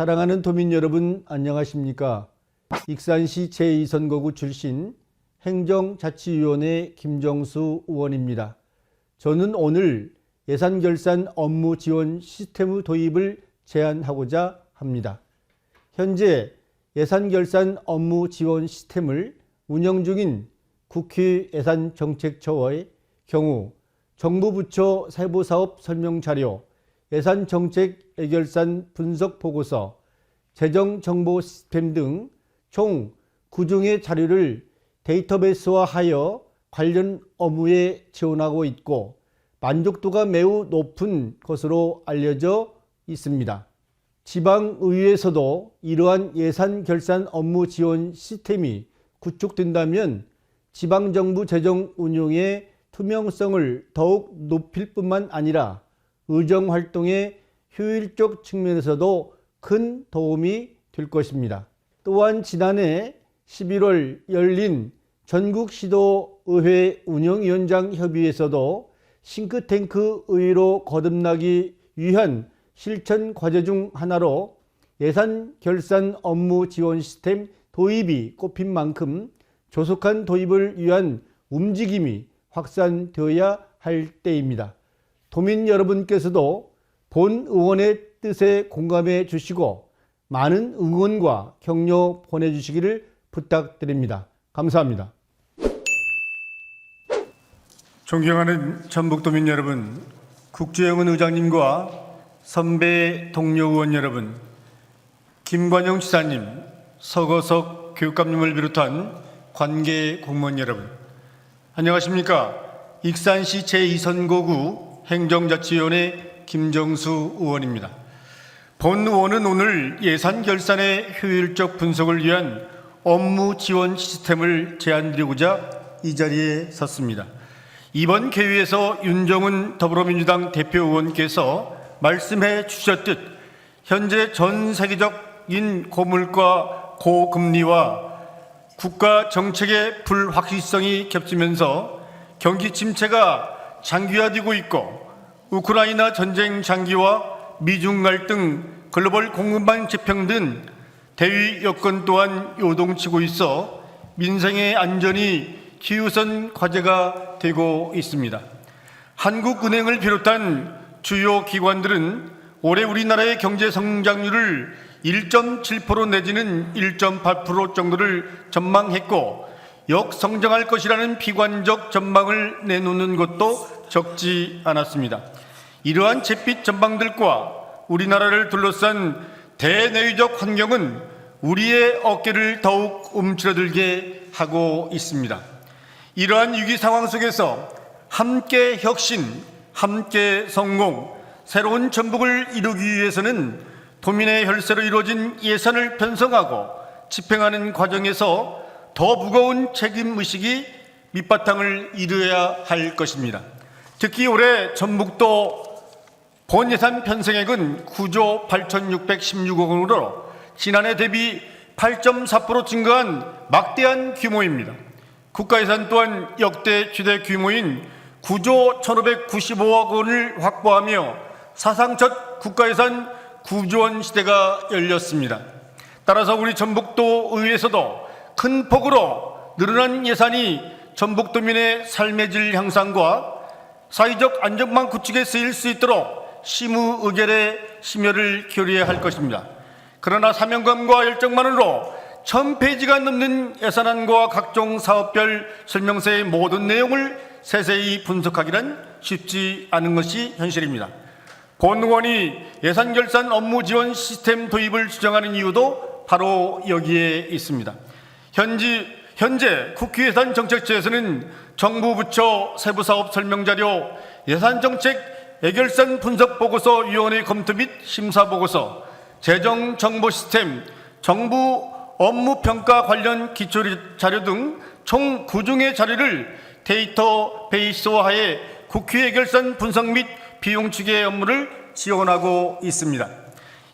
사랑하는 도민 여러분 안녕하십니까? 익산시 제2선거구 출신 행정자치위원회 김정수 의원입니다. 저는 오늘 예산결산 업무 지원 시스템 도입을 제안하고자 합니다. 현재 예산결산 업무 지원 시스템을 운영 중인 국회 예산정책처의 경우 정부 부처 세부사업 설명 자료, 예산 정책 예결산 분석 보고서, 재정 정보 시스템 등 총 9종의 자료를 데이터베이스화하여 관련 업무에 지원하고 있고 만족도가 매우 높은 것으로 알려져 있습니다. 지방의회에서도 이러한 예산 결산 업무 지원 시스템이 구축된다면 지방정부 재정 운용의 투명성을 더욱 높일 뿐만 아니라 의정 활동의 효율적 측면에서도 큰 도움이 될 것입니다. 또한 지난해 11월 열린 전국시도의회 운영위원장 협의회에서도 싱크탱크 의회로 거듭나기 위한 실천 과제 중 하나로 예산 결산 업무 지원 시스템 도입이 꼽힌 만큼 조속한 도입을 위한 움직임이 확산되어야 할 때입니다. 도민 여러분께서도 본 의원의 뜻에 공감해 주시고 많은 응원과 격려 보내주시기를 부탁드립니다. 감사합니다. 존경하는 전북도민 여러분, 국주영은 의장님과 선배 동료 의원 여러분, 김관영 지사님, 서거석 교육감님을 비롯한 관계 공무원 여러분, 안녕하십니까? 익산시 제2선거구 행정자치위원회 김정수 의원입니다. 본 의원은 오늘 예산 결산의 효율적 분석을 위한 업무 지원 시스템을 제안드리고자 이 자리에 섰습니다. 이번 개회에서 윤정은 더불어민주당 대표 의원께서 말씀해 주셨듯 현재 전 세계적인 고물가 고금리와 국가 정책의 불확실성이 겹치면서 경기 침체가 장기화되고 있고 우크라이나 전쟁 장기와 미중 갈등, 글로벌 공급망 재평 등 대위 여건 또한 요동치고 있어 민생의 안전이 기우선 과제가 되고 있습니다. 한국은행을 비롯한 주요 기관들은 올해 우리나라의 경제 성장률을 1.7% 내지는 1.8% 정도를 전망했고 역성장할 것이라는 비관적 전망을 내놓는 것도 적지 않았습니다. 이러한 잿빛 전망들과 우리나라를 둘러싼 대내외적 환경은 우리의 어깨를 더욱 움츠러들게 하고 있습니다. 이러한 위기 상황 속에서 함께 혁신, 함께 성공, 새로운 전북을 이루기 위해서는 도민의 혈세로 이루어진 예산을 편성하고 집행하는 과정에서 더 무거운 책임 의식이 밑바탕을 이루어야 할 것입니다. 특히 올해 전북도 본 예산 편성액은 9조 8,616억 원으로 지난해 대비 8.4% 증가한 막대한 규모입니다. 국가 예산 또한 역대 최대 규모인 9조 1,595억 원을 확보하며 사상 첫 국가 예산 9조 원 시대가 열렸습니다. 따라서 우리 전북도 의회에서도 큰 폭으로 늘어난 예산이 전북도민의 삶의 질 향상과 사회적 안전망 구축에 쓰일 수 있도록 시무 의결에 심혈을 기울여야 할 것입니다. 그러나 사명감과 열정만으로 천 페이지가 넘는 예산안과 각종 사업별 설명서의 모든 내용을 세세히 분석하기란 쉽지 않은 것이 현실입니다. 본 의원이 예산 결산 업무 지원 시스템 도입을 주장하는 이유도 바로 여기에 있습니다. 현지, 현재 국회 예산 정책처에서는 정부 부처 세부 사업 설명 자료, 예산 정책 예결산 분석 보고서 위원회 검토 및 심사 보고서, 재정 정보 시스템, 정부 업무 평가 관련 기초 자료 등 총 9종의 자료를 데이터 베이스화해 국회 예결산 분석 및 비용 추계 업무를 지원하고 있습니다.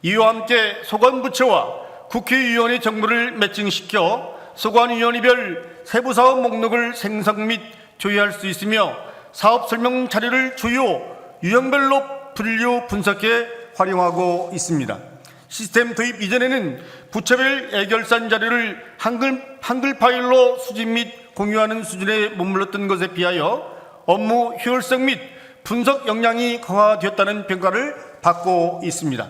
이와 함께 소관부처와 국회의원의 정보를 매칭시켜 소관위원회별 세부 사업 목록을 생성 및 조회할 수 있으며 사업 설명 자료를 주요 유형별로 분류 분석해 활용하고 있습니다. 시스템 도입 이전에는 부처별 애결산 자료를 한글, 한글 파일로 수집 및 공유하는 수준에 머물렀던 것에 비하여 업무 효율성 및 분석 역량이 강화되었다는 평가를 받고 있습니다.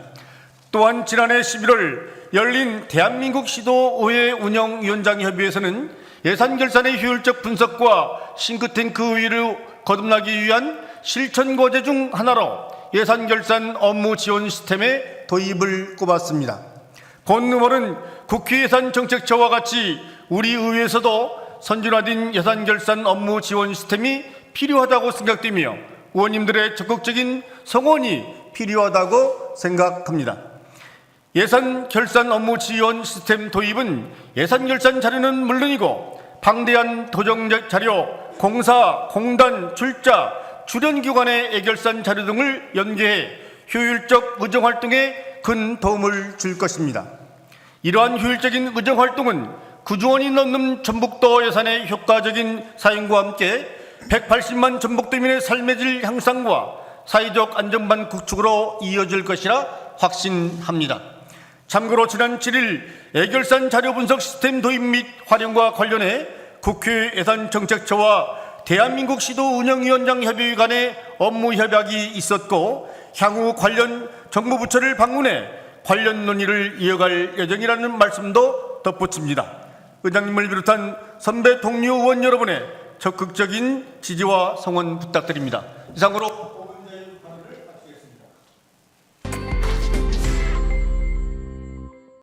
또한 지난해 11월 열린 대한민국 시도의회 운영위원장협의회에서는 예산 결산의 효율적 분석과 싱크탱크 의의를 거듭나기 위한 실천 과제 중 하나로 예산 결산 업무 지원 시스템의 도입을 꼽았습니다. 본 의원은 국회 예산 정책처와 같이 우리 의회에서도 선진화된 예산 결산 업무 지원 시스템이 필요하다고 생각되며 의원님들의 적극적인 성원이 필요하다고 생각합니다. 예산 결산 업무 지원 시스템 도입은 예산 결산 자료는 물론이고 방대한 도정 자료, 공사, 공단, 출자, 출연 기관의 애결산 자료 등을 연계해 효율적 의정 활동에 큰 도움을 줄 것입니다. 이러한 효율적인 의정 활동은 9조 원이 넘는 전북도 예산의 효과적인 사용과 함께 180만 전북도민의 삶의 질 향상과 사회적 안정반 구축으로 이어질 것이라 확신합니다. 참고로 지난 7일 애결산 자료 분석 시스템 도입 및 활용과 관련해 국회 예산정책처와 대한민국 시도 운영위원장 협의회 간의 업무 협약이 있었고 향후 관련 정부 부처를 방문해 관련 논의를 이어갈 예정이라는 말씀도 덧붙입니다. 의장님을 비롯한 선배 동료 의원 여러분의 적극적인 지지와 성원 부탁드립니다. 이상으로